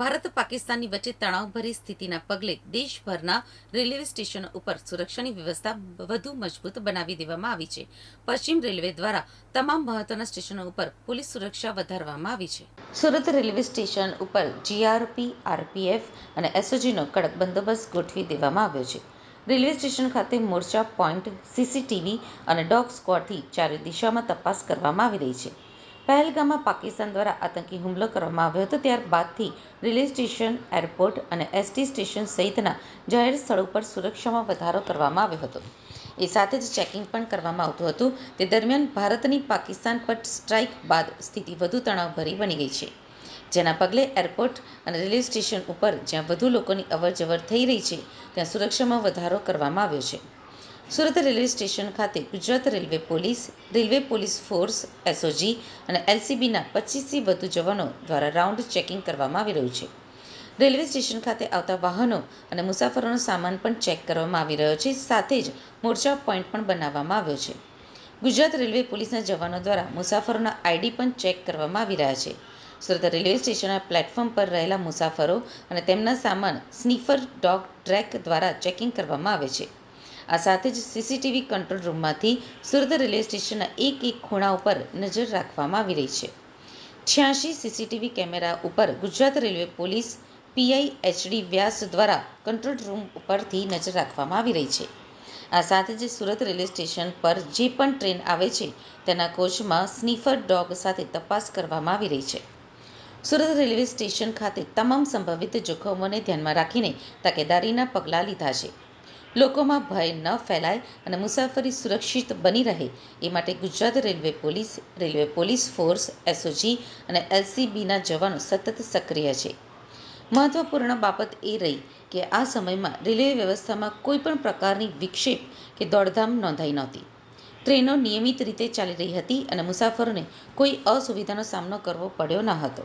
ભારત પાકિસ્તાનની વચ્ચે તણાવભરી સ્થિતિના પગલે દેશભરના રેલવે સ્ટેશનો ઉપર સુરક્ષાની વ્યવસ્થા વધુ મજબૂત બનાવી દેવામાં આવી છે. પશ્ચિમ રેલવે દ્વારા તમામ મહત્વના સ્ટેશનો ઉપર પોલીસ સુરક્ષા વધારવામાં આવી છે. સુરત રેલવે સ્ટેશન ઉપર જીઆરપી આરપીએફ અને એસઓજીનો કડક બંદોબસ્ત ગોઠવી દેવામાં આવ્યો છે. રેલવે સ્ટેશન ખાતે મોરચા પોઈન્ટ સીસીટીવી અને ડોગ સ્ક્વોડથી ચારે દિશામાં તપાસ કરવામાં આવી રહી છે. પહેલગામમાં પાકિસ્તાન દ્વારા આતંકી હુમલો કરવામાં આવ્યો હતો. ત્યારબાદથી રેલવે સ્ટેશન, એરપોર્ટ અને એસટી સ્ટેશન સહિતના જાહેર સ્થળો પર સુરક્ષામાં વધારો કરવામાં આવ્યો હતો. એ સાથે જ ચેકિંગ પણ કરવામાં આવતું હતું. તે દરમિયાન ભારતની પાકિસ્તાન પર સ્ટ્રાઇક બાદ સ્થિતિ વધુ તણાવભરી બની ગઈ છે. જેના પગલે એરપોર્ટ અને રેલવે સ્ટેશન ઉપર જ્યાં વધુ લોકોની અવરજવર થઈ રહી છે, ત્યાં સુરક્ષામાં વધારો કરવામાં આવ્યો છે. સુરત રેલવે સ્ટેશન ખાતે Gujarat railway police railway police force, SOG અને એલસીબીના પચીસથી વધુ જવાનો દ્વારા રાઉન્ડ ચેકિંગ કરવામાં આવી રહ્યું છે. રેલવે સ્ટેશન ખાતે આવતા વાહનો અને મુસાફરોનો સામાન પણ ચેક કરવામાં આવી રહ્યો છે. સાથે જ મોરચા પોઈન્ટ પણ બનાવવામાં આવ્યો છે. ગુજરાત રેલવે પોલીસના જવાનો દ્વારા મુસાફરોના આઈડી પણ ચેક કરવામાં આવી રહ્યા છે. સુરત રેલવે સ્ટેશનના પ્લેટફોર્મ પર રહેલા મુસાફરો અને તેમના સામાન સ્નીફર, ડોગ ટ્રેક દ્વારા ચેકિંગ કરવામાં આવે છે. આ સાથે જ સીસીટીવી કંટ્રોલ રૂમમાંથી સુરત રેલવે સ્ટેશનના એક એક ખૂણા ઉપર નજર રાખવામાં આવી રહી છે. છ્યાસી સીસીટીવી કેમેરા ઉપર Gujarat railway police PI HD Vyas દ્વારા કંટ્રોલ રૂમ ઉપરથી નજર રાખવામાં આવી રહી છે. આ સાથે જ સુરત રેલવે સ્ટેશન પર જે પણ ટ્રેન આવે છે, તેના કોચમાં સ્નીફર ડોગ સાથે તપાસ કરવામાં આવી રહી છે. સુરત રેલવે સ્ટેશન ખાતે તમામ સંભવિત જોખમોને ધ્યાનમાં રાખીને તકેદારીના પગલાં લીધા છે. લોકોમાં ભય ન ફેલાય અને મુસાફરી સુરક્ષિત બની રહે. એ માટે Gujarat railway police railway police force, SOG અને એલસીબીના જવાનો સતત સક્રિય છે. મહત્વપૂર્ણ બાબત એ રહી કે આ સમયમાં રેલવે વ્યવસ્થામાં કોઈપણ પ્રકારની વિક્ષેપ કે દોડધામ નોંધાઈ નહોતી. ટ્રેનો નિયમિત રીતે ચાલી રહી હતી અને મુસાફરોને કોઈ અસુવિધાનો સામનો કરવો પડ્યો ન હતો.